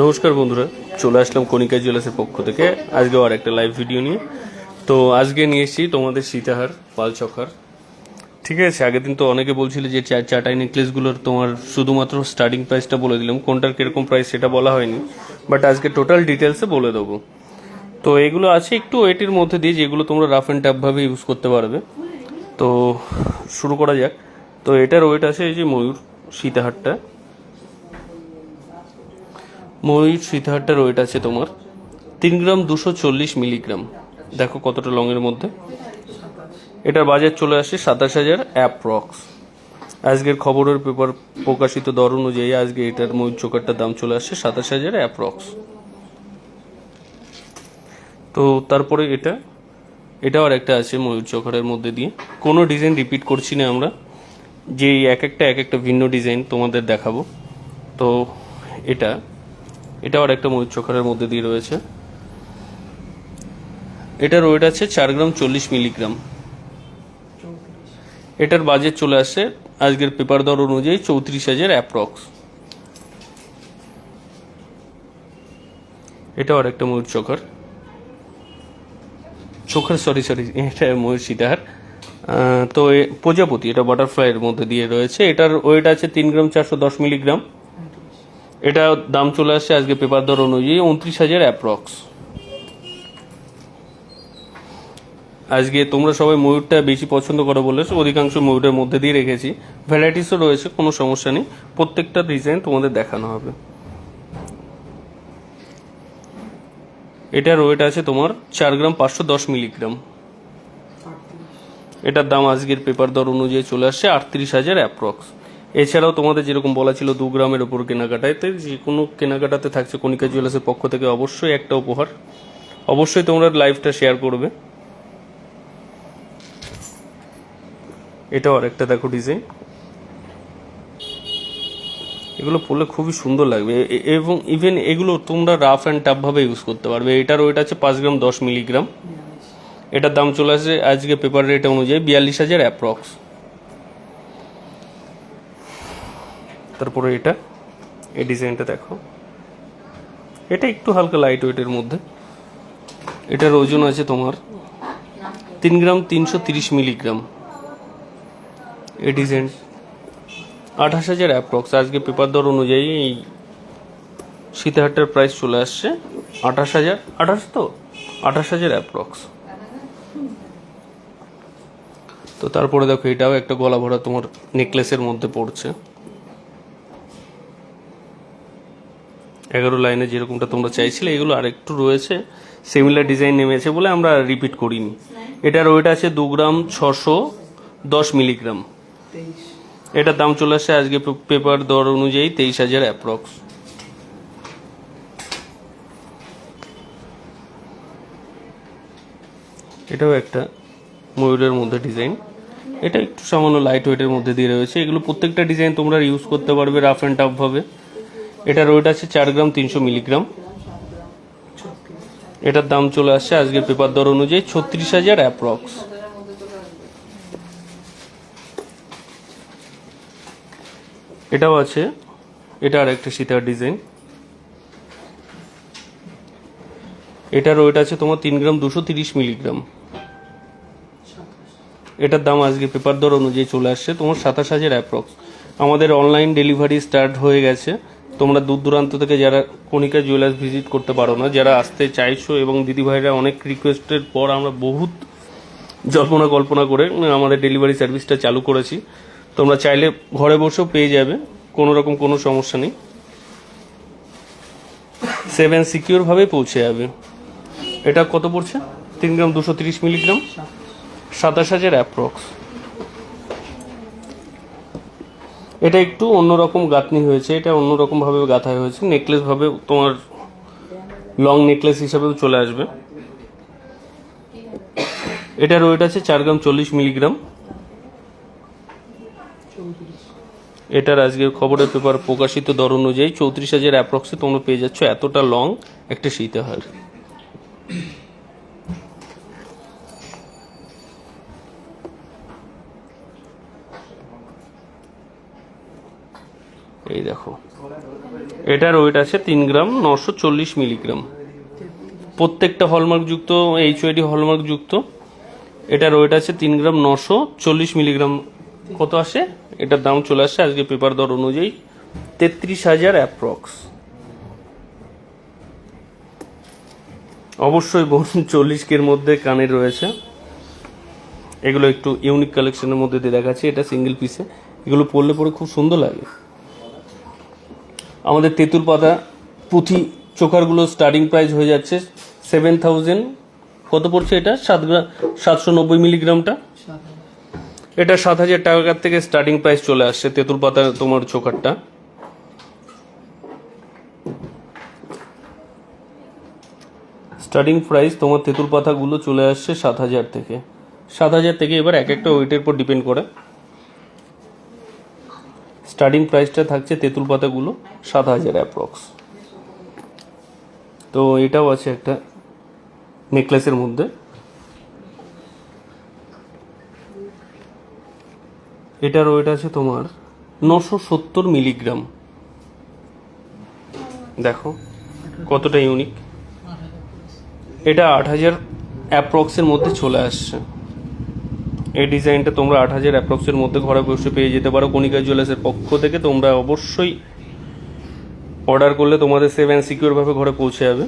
নমস্কার বন্ধুরা, চলে আসলাম কণিকা জুয়েলার্সের পক্ষ থেকে। আজকে আর একটা লাইভ ভিডিও নিয়ে। তো আজকে নিয়ে এসেছি তোমাদের সীতাহার পাল চকার ঠিক আছে, আগের দিন তো অনেকে বলছিল যে চাটাই নেকলেসগুলোর তোমার শুধুমাত্র স্টার্টিং প্রাইসটা বলে দিলাম। কোনটার কীরকম প্রাইস সেটা বলা হয়নি। বাট আজকে টোটাল ডিটেলসে বলে দেবো। তো এগুলো আছে একটু এটির মধ্যে দিয়ে, যেগুলো তোমরা রাফ অ্যান্ড টাফভাবে ইউজ করতে পারবে। তো শুরু করা যাক। তো এটার ওয়েট আছে এই যে ময়ূর, সীতাহারটা। ময়ূর সীতাহারটার ওয়েট আছে তোমার তিন গ্রাম দুশো চল্লিশ মিলিগ্রাম। দেখো কতটা লংয়ের মধ্যে। এটার বাজার চলে আসে সাতাশ হাজার অ্যাপ্রক্স আজকের খবরের পেপার প্রকাশিত দর অনুযায়ী আজকে এটার ময়ূর চোকারটার দাম চলে আসছে সাতাশ হাজার অ্যাপ্রক্স তো তারপরে এটা, এটাও আর একটা আছে ময়ূর চোকারের মধ্যে দিয়ে। কোনো ডিজাইন রিপিট করছি না আমরা। যে এক একটা এক একটা ভিন্ন ডিজাইন তোমাদের দেখাবো। তো এটা এটাও আর একটা ময়ূর চোখারের মধ্যে দিয়ে রয়েছে। এটার ওয়েট আছে চার গ্রাম চল্লিশ মিলিগ্রাম। এটার বাজেট চলে আসছে আজকের পেপার দর অনুযায়ী চৌত্রিশ হাজার অ্যাপ্রক্স এটাও আর একটা ময়ূর চোখার। চোখার সরি সরি এটা ময়ূর সীতাহার তো প্রজাপতি, এটা বাটারফ্লাইয়ের মধ্যে দিয়ে রয়েছে। এটার ওয়েট আছে তিন গ্রাম চারশো দশ মিলিগ্রাম। এটা দাম চলে আসছে আজকে পেপার দর অনুযায়ী উনত্রিশ হাজার অ্যাপ্রক্স আজকে তোমরা সবাই ময়ূরটা বেশি পছন্দ করো বলে অধিকাংশ ময়ূরের মধ্যে দিয়ে রেখেছি। ভ্যারাইটিসও রয়েছে, কোনো সমস্যা নেই। প্রত্যেকটা ডিজাইন তোমাদের দেখানো হবে। এটার ওয়েট আছে তোমার চার গ্রাম পাঁচশো দশ মিলিগ্রাম। এটার দাম আজকের পেপার দর অনুযায়ী চলে আসছে আটত্রিশ হাজার অ্যাপ্রক্স এছাড়াও তোমাদের যেরকম বলা ছিল দু গ্রামের ওপর কেনাকাটায়, তো যে কোনো কেনাকাটাতে থাকছে কণিকা জুয়েলার্সের পক্ষ থেকে অবশ্যই একটা উপহার। অবশ্যই তোমরা লাইভটা শেয়ার করবে। এটাও আরেকটা দেখো ডিজাইন এগুলো পরলে খুবই সুন্দর লাগবে। এবং ইভেন এগুলো তোমরা রাফ অ্যান্ড টাফভাবে ইউজ করতে পারবে। এটার ওয়েট আছে পাঁচ গ্রাম, দশ মিলিগ্রাম এটার দাম চলে আসে আজকে পেপার রেট অনুযায়ী বিয়াল্লিশ হাজার অ্যাপ্রক্স তারপরে এটা, এই ডিজাইনটা দেখো। এটা একটু হালকা লাইট ওয়েটের মধ্যে। এটার ওজন আছে তোমার তিন গ্রাম তিনশো তিরিশ মিলিগ্রাম এই ডিজাইন আঠাশ হাজার অ্যাপ্রক্স আজকে পেপার দর অনুযায়ী এই সীতাহারটার প্রাইস চলে আসছে আঠাশ হাজার। আঠাশ তো? আঠাশ হাজার অ্যাপ্রক্স তো তারপরে দেখো, এটাও একটা গলা ভরা তোমার নেকলেসের মধ্যে পড়ছে। এগারো লাইনে যেরকমটা তোমরা চাইছিলে, এগুলো আর একটু রয়েছে। সিমিলার ডিজাইন নেমেছে বলে আমরা রিপিট করিনি। এটার ওয়েট আছে দু গ্রাম ছশো দশ মিলিগ্রাম এটার দাম চলে আসছে আজকে পেপার দর অনুযায়ী তেইশ হাজার অ্যাপ্রক্স এটাও একটা ময়ূরের মধ্যে ডিজাইন এটা একটু সামান্য লাইট ওয়েটের মধ্যে দিয়ে রয়েছে। এগুলো প্রত্যেকটা ডিজাইন তোমরা ইউজ করতে পারবে রাফ অ্যান্ড টাফ ভাবে। এটার ওয়েট আছে চার গ্রাম তিনশো মিলিগ্রাম। এটার দাম চলে আসছে আজকের পেপার দর অনুযায়ী ছত্রিশ হাজার অ্যাপ্রক্স। এটাও আছে। এটা আর একটা সীতার ডিজাইন। এটার ওয়েট আছে তোমার তিন গ্রাম দুশো তিরিশ মিলিগ্রাম। এটার দাম আজকে পেপার দর অনুযায়ী চলে আসছে তোমার সাতাশ হাজার অ্যাপ্রক্স। আমাদের অনলাইন ডেলিভারি স্টার্ট হয়ে গেছে। তোমরা দূর দূরান্ত থেকে যারা কণিকা জুয়েলার্স ভিজিট করতে পারো না, যারা আসতে চাইছো এবং দিদিভাইরা অনেক রিকোয়েস্টের পর আমরা বহুত জল্পনা কল্পনা করে আমাদের ডেলিভারি সার্ভিসটা চালু করেছি। তোমরা চাইলে ঘরে বসেও পেয়ে যাবে, কোনো রকম কোনো সমস্যা নেই। সেভেন সিকিউরভাবে পৌঁছে যাবে। এটা কত পড়ছে? তিন গ্রাম দুশো তিরিশ মিলিগ্রাম? সাতাশ হাজার অ্যাপ্রক্স এটা একটু অন্যরকম গাঁথনি হয়েছে, এটা অন্যরকম ভাবে গাঁথা হয়েছে নেকলেস ভাবে তোমার লং নেকলেস হিসাবেও চলে আসবে। এটার ওয়েট আছে চার গ্রাম চল্লিশ মিলিগ্রাম। এটার আজকের খবরের পেপার প্রকাশিত দর অনুযায়ী চৌত্রিশ হাজার অ্যাপ্রক্সে তোমরা পেয়ে যাচ্ছ, এতটা লং একটা সীতাহার এই দেখো। এটার ওয়েট আছে তিন গ্রাম, নশো চল্লিশ মিলিগ্রাম। প্রত্যেকটা হলমার্ক যুক্ত এইচ ওয়াইডি হলমার্ক যুক্ত। এটার ওয়েট আছে তিন গ্রাম, নশো চল্লিশ মিলিগ্রাম। কত আসে? এটার দাম চলে আসছে আজকে পেপার দর অনুযায়ী তেত্রিশ হাজার অ্যাপ্রক্স অবশ্যই বোন, চল্লিশ কের মধ্যে কানের রয়েছে। এগুলো একটু ইউনিক কালেকশনের মধ্যে দিয়ে দেখাচ্ছি, এটা সিঙ্গেল পিসে এগুলো পরলে পরে খুব সুন্দর লাগে। আমাদের তেঁতুল পাতা পুঁথি চোকারগুলো স্টার্টিং প্রাইস হয়ে যাচ্ছে সেভেন থাউজেন্ড কত পড়ছে এটা? সাত গ্রাম সাতশো নব্বই মিলিগ্রামটা এটা সাত হাজার টাকার থেকে স্টার্টিং প্রাইস চলে আসছে তেঁতুল পাতা তোমার চোকারটা স্টার্টিং প্রাইস তোমার তেঁতুল পাতাগুলো চলে আসছে সাত হাজার থেকে। সাত হাজার থেকে এবার এক একটা ওয়েটের উপর ডিপেন্ড করে। স্টার্টিং প্রাইসটা থাকছে তেঁতুল পাতাগুলো সাত হাজার অ্যাপ্রক্স তো এটাও আছে একটা নেকলেসের মধ্যে। এটার ওয়েট আছে তোমার নশো সত্তর মিলিগ্রাম দেখো, কতটা ইউনিক এটা আট হাজার অ্যাপ্রক্সের মধ্যে চলে আসছে। এই ডিজাইনটা তোমরা আট হাজার অ্যাপ্রক্সের মধ্যে ঘরে বসে পেয়ে যেতে পারো। কণিকা জুয়েলার্সের পক্ষ থেকে তোমরা অবশ্যই অর্ডার করলে তোমাদের সেভেন সিকিউরভাবে ঘরে পৌঁছে যাবে।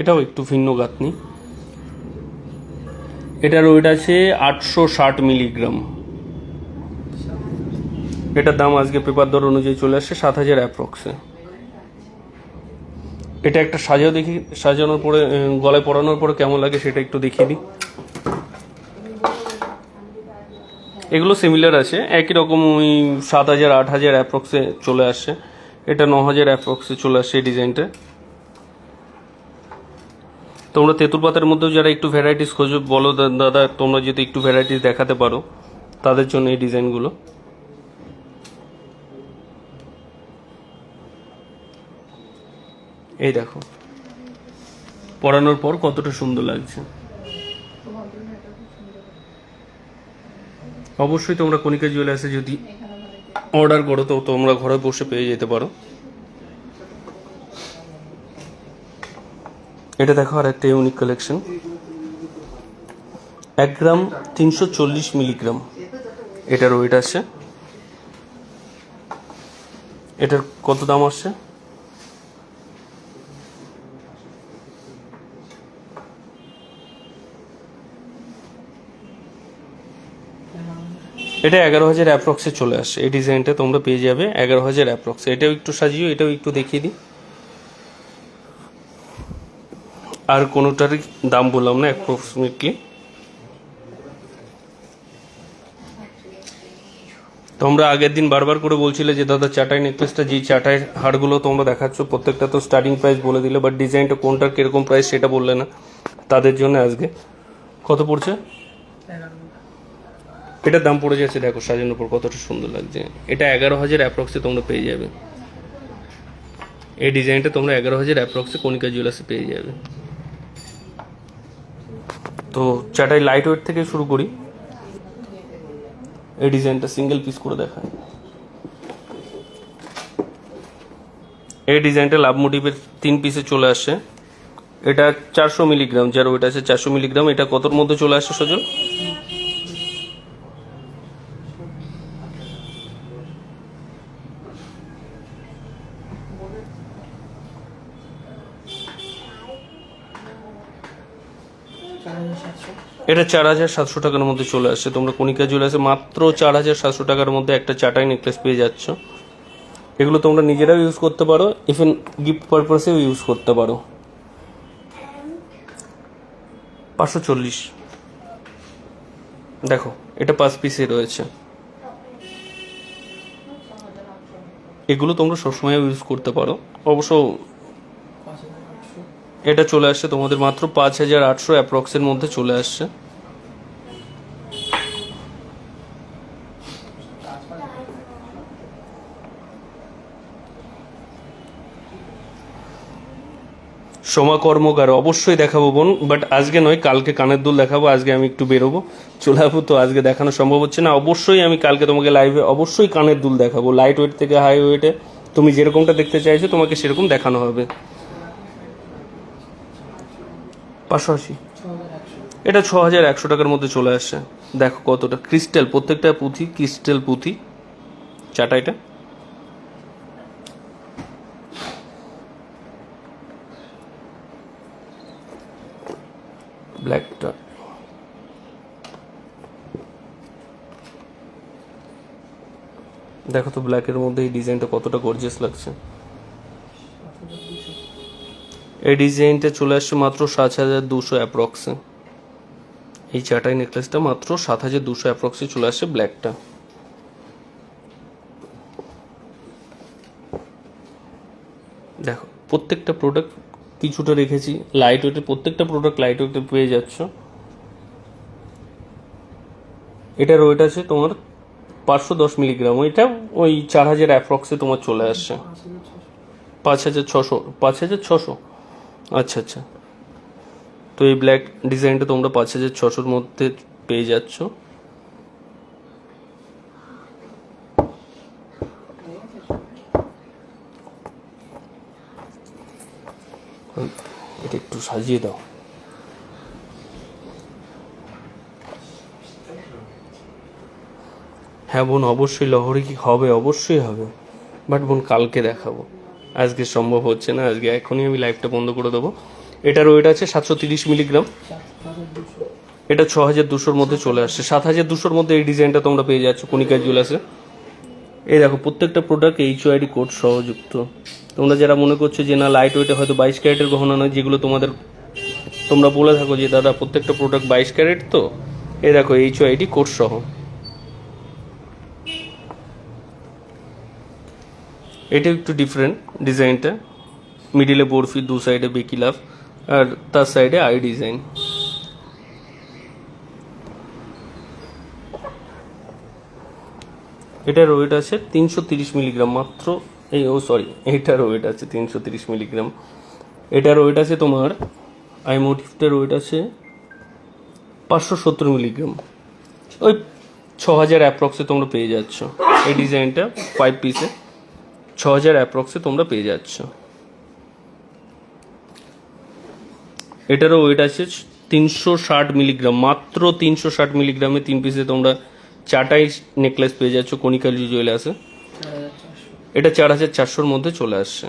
এটাও একটু ভিন্ন গাঁথনি। এটার ওয়েট আছে আটশো ষাট মিলিগ্রাম এটার দাম আজকে পেপার দর অনুযায়ী চলে আসছে সাত হাজার অ্যাপ্রক্সে এটা একটা সাজাও দেখি, সাজানোর পরে গলায় পরানোর পরে কেমন লাগে সেটা একটু দেখিয়ে দিই। এগুলো সিমিলার আছে, একই রকম ওই সাত হাজার, আট হাজার অ্যাপ্রক্সে চলে আসছে এটা ন হাজার অ্যাপ্রক্সে চলে আসছে এই ডিজাইনটা। তোমরা তেঁতুল পাতার মধ্যেও যারা একটু ভ্যারাইটিস খোঁজো, বলো দাদা, তোমরা যদি একটু ভ্যারাইটিস দেখাতে পারো, তাদের জন্য এই ডিজাইনগুলো। এই দেখো। পরানোর পর কতটা সুন্দর লাগছে। অবশ্যই তোমরা কণিকা জুয়েলার্সে যদি অর্ডার করো, তো তোমরা ঘরে বসে পেয়ে যেতে পারো। এটা দেখো আর একটা ইউনিক কালেকশন এক গ্রাম তিনশো চল্লিশ মিলিগ্রাম। এটার ওয়েট আছে। এটার কত দাম আসছে? এটা এগারো হাজার অ্যাপ্রক্সে চলে আসে। এই ডিজাইনটা তোমরা পেয়ে যাবে এগারো হাজার অ্যাপ্রক্সে এটাও একটু সাজিও, এটাও একটু দেখিয়ে দিই। আর কোনোটারই দাম বললাম না অ্যাপ্রক্সিমেটলি তোমরা আগের দিন বারবার করে বলছিলে যে, দাদা, চাটাই নেকলেসটা যে চাটাই হাড়গুলো তোমরা দেখাচ্ছ, প্রত্যেকটা তো স্টার্টিং প্রাইস বলে দিলে বাট ডিজাইনটা কোনটার কীরকম প্রাইস সেটা বললে না। তাদের জন্য আজকে। কত পড়ছে? এটার দাম পড়ে যাচ্ছে, দেখো, সাজানোর পর কতটা সুন্দর লাগছে। এটা এগারো হাজার অ্যাপ্রক্সে তোমরা পেয়ে যাবে। এই ডিজাইনটা তোমরা এগারো হাজার অ্যাপ্রক্সে কণিকা জুয়েলার্সে পেয়ে যাবে। তো চাটাই লাইট ওয়েট থেকে শুরু করি। এই ডিজাইনটা সিঙ্গেল পিস করে দেখায় এই ডিজাইনটা লাভ মোটিভের তিন পিসে চলে আসে। এটা চারশো মিলিগ্রাম যার ওয়েট আছে চারশো মিলিগ্রাম এটা কতর মধ্যে চলে আসে, সজল? এটা চার হাজার সাতশো টাকার মধ্যে চলে আসছে। তোমরা কণিকা জুয়েলার্সে মাত্র চার হাজার সাতশো টাকার মধ্যে একটা চাটাই নেকলেস পেয়ে যাচ্ছ। এগুলো তোমরা নিজেরাও ইউজ করতে পারো ইভেন গিফট পারপাসেও ইউজ করতে পারো। পাঁচশো চল্লিশ। দেখো, এটা পাঁচ পিসে রয়েছে। এগুলো তোমরা সবসময় ইউজ করতে পারো। অবশ্য এটা চলে আসছে তোমাদের মাত্র পাঁচ হাজার আটশো অ্যাপ্রক্সের মধ্যে চলে আসছে। সোমা কর্মকার, অবশ্যই দেখাবো বোন বাট আজকে নয়, কালকে কানের দুল দেখাবো, আজকে আমি একটু বেরোবো। চলে আসব তো আজকে দেখানো সম্ভব হচ্ছে না, অবশ্যই আমি কালকে তোমাকে লাইভে অবশ্যই কানের দুল দেখাবো। লাইট ওয়েট থেকে হাই ওয়েটে তুমি যেরকমটা দেখতে চাইছো, তোমাকে সেরকম দেখানো হবে। পাঁচশো আশি এটা ছ হাজার একশো টাকার মধ্যে চলে আসছে। দেখো কতটা ক্রিস্টাল, প্রত্যেকটা পুঁথি ক্রিস্টাল পুঁথি। চাটাইটা ব্ল্যাকটা দেখো তো ব্ল্যাকের মধ্যে এই ডিজাইনটা কতটা গর্জিয়াস লাগছে। এই ডিজাইনটা চলে আসছে মাত্র সাত হাজার দুশো অ্যাপ্রক্সে এই চাটাই নেকলেসটা মাত্র সাত হাজার দুশো অ্যাপ্রক্সে চলে আসছে ব্ল্যাকটা দেখো, প্রত্যেকটা প্রোডাক্ট কিছুটা রেখেছি লাইট ওয়েটের প্রত্যেকটা প্রোডাক্ট লাইট ওয়েটে পেয়ে যাচ্ছ। এটার ওয়েট আছে তোমার পাঁচশো দশ মিলিগ্রাম ওইটা ওই চার হাজার অ্যাপ্রক্সে তোমার চলে আসছে। পাঁচ হাজার ছশো পাঁচ হাজার ছশো। আচ্ছা আচ্ছা। তো এই ব্ল্যাক ডিজাইনটা তোমরা পাঁচ হাজার ছশোর মধ্যে পেয়ে যাচ্ছ। এটা একটু সাজিয়ে দাও। হ্যাঁ বোন, অবশ্যই লহরি কি হবে? অবশ্যই হবে। বাট বোন, কালকে দেখাবো। আজকে সম্ভব হচ্ছে না, আজকে এখনই আমি লাইভটা বন্ধ করে দেবো। এটার ওয়েট আছে সাতশো তিরিশ মিলিগ্রাম এটা ছ হাজার দুশোর মধ্যে চলে আসছে। সাত হাজার দুশোর মধ্যে এই ডিজাইনটা তোমরা পেয়ে যাচ্ছ কণিকা জুয়েলার্সে এই দেখো, প্রত্যেকটা প্রোডাক্ট এইচ ওয়াইডি কোড সহযুক্ত। তোমরা যারা মনে করছ যে না লাইট ওয়েটে হয়তো বাইশ ক্যারেটের গহনা নয়, যেগুলো তোমাদের তোমরা বলে থাকো যে, দাদা, প্রত্যেকটা প্রোডাক্ট বাইশ ক্যারেট তো? এই দেখো এইচ ওয়াইডি কোড সহ। এটা একটু ডিফারেন্ট ডিজাইনটা মিডিলে বরফি, দু সাইডে বেকি লাভ আর তার সাইডে আই ডিজাইন এটার ওয়েট আছে তিনশো তিরিশ মিলিগ্রাম মাত্র। এই ও সরি এটার ওয়েট আছে তিনশো তিরিশ মিলিগ্রাম এটার ওয়েট আছে তোমার আই মোটিভটার ওয়েট আছে পাঁচশো সত্তর মিলিগ্রাম ওই ছ হাজার অ্যাপ্রক্সে তোমরা পেয়ে যাচ্ছ। এই ডিজাইনটা ফাইভ পিসে ছ হাজার অ্যাপ্রক্সে তোমরা পেয়ে যাচ্ছ। এটারও ওয়েট আছে তিনশো ষাট মিলিগ্রাম মাত্র তিনশো ষাট মিলিগ্রামে তিন পিসে তোমরা চারটাই নেকলেস পেয়ে যাচ্ছ কনিকাল জুয়েলার্সে এটা চার হাজার চারশোর মধ্যে চলে আসছে।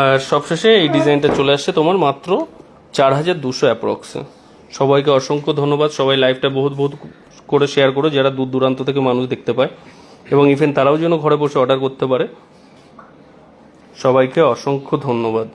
আর সবশেষে এই ডিজাইনটা চলে আসছে তোমার মাত্র চার হাজার দুশো অ্যাপ্রক্সে। সবাইকে অসংখ্য ধন্যবাদ, সবাই লাইভটা বহুত বহুত করে শেয়ার করো, যারা দূর দূরান্ত থেকে মানুষ দেখতে পায়। এবং ইভেন তারাও যেন ঘরে বসে অর্ডার করতে পারে। সবাইকে অসংখ্য ধন্যবাদ।